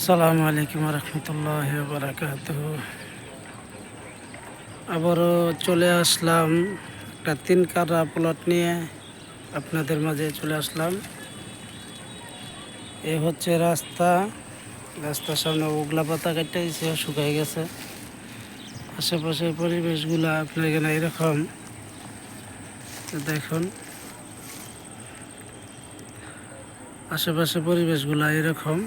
সালামু আলাইকুম রহমতুল্লাহ বারাকাত আবারও চলে আসলাম একটা তিন কারা প্লট নিয়ে আপনাদের মাঝে চলে আসলাম। এ হচ্ছে রাস্তা। রাস্তার সামনে ওগলা পাতা কাটতে শুকাই গেছে। আশেপাশের পরিবেশগুলো আপনার এখানে এরকম। দেখুন আশেপাশে পরিবেশগুলো এরকম।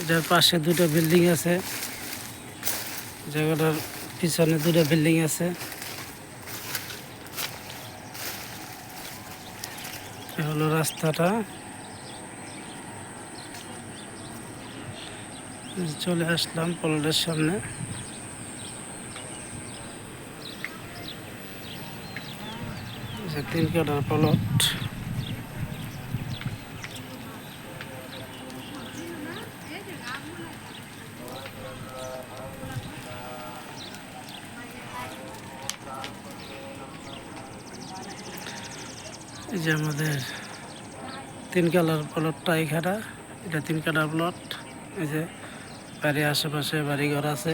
এটার পাশে দুটো বিল্ডিং আছে। জায়গাটার পিছনে দুটো বিল্ডিং আছে। হলো রাস্তাটা। চলে আসলাম পলটের সামনে। তিন কাটার পলট। এই যে আমাদের তিন কালার প্লটটা এখানে। এটা তিন কালার প্লট এই যে বাড়ির আশেপাশে বাড়িঘর আছে।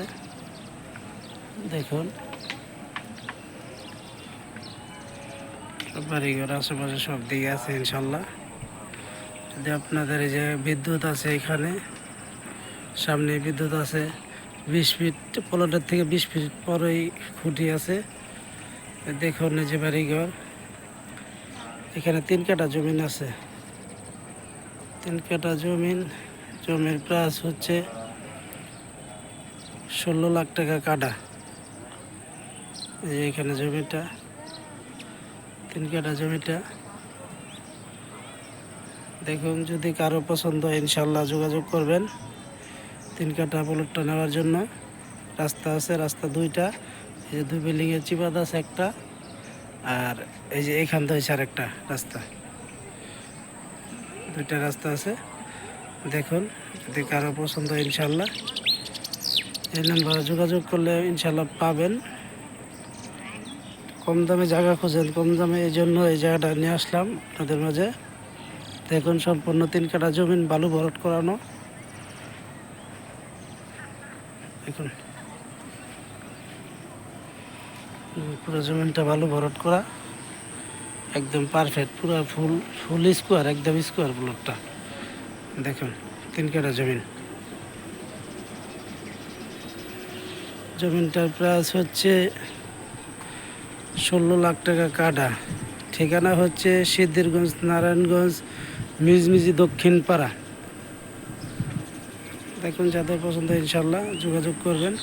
দেখুন। বাড়িঘর আশেপাশে সব দিকে আছে ইনশাল্লাহ। যদি আপনাদের এই যে বিদ্যুৎ আছে এখানে, সামনে বিদ্যুৎ আছে, বিশ ফিট প্লটের থেকে বিশ ফিট পরেই খুঁটি আছে। দেখুন এই যে বাড়িঘর। এখানে তিন কাটা জমিন আছে। তিন কাটা জমিন, জমির প্রাইস হচ্ছে ষোলো লাখ টাকা কাটা এই এখানে জমিটা, তিন কাটা জমিটা। দেখুন, যদি কারও পছন্দ ইনশাল্লাহ যোগাযোগ করবেন তিন কাটা প্লটটা নেওয়ার জন্য। রাস্তা আছে, রাস্তা দুইটা, এই যে দুই বিল্ডিংয়ের চিপাত আছে একটা। আর এই যে এখান থেকে আর একটা রাস্তা। দুইটা রাস্তা আছে। দেখুন, যদি কারও পছন্দ ইনশাল্লাহ। এই নাম্বারে যোগাযোগ করলে ইনশাল্লাহ পাবেন। কম দামে জায়গা খুঁজেন, কম দামে এই জন্য এই জায়গাটা নিয়ে আসলাম আপনাদের মাঝে। দেখুন, সম্পূর্ণ তিন কাটা জমিন বালু ভরট করানো। দেখুন। পুরো জমিনটা ভালো ভরট করা। একদম পারফেক্ট পুরো ফুল ফুল স্কোয়ার একদম স্কোয়ার প্লটটা দেখুন, তিন কাটা জমিন। জমিনটার প্রাইস হচ্ছে ষোলো লাখ টাকা কাটা ঠিকানা হচ্ছে সিদ্ধিরগঞ্জ, নারায়ণগঞ্জ, মিজমিজি দক্ষিণ পাড়া। দেখুন, যাদের পছন্দ ইনশাল্লাহ যোগাযোগ করবেন।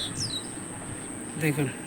দেখুন।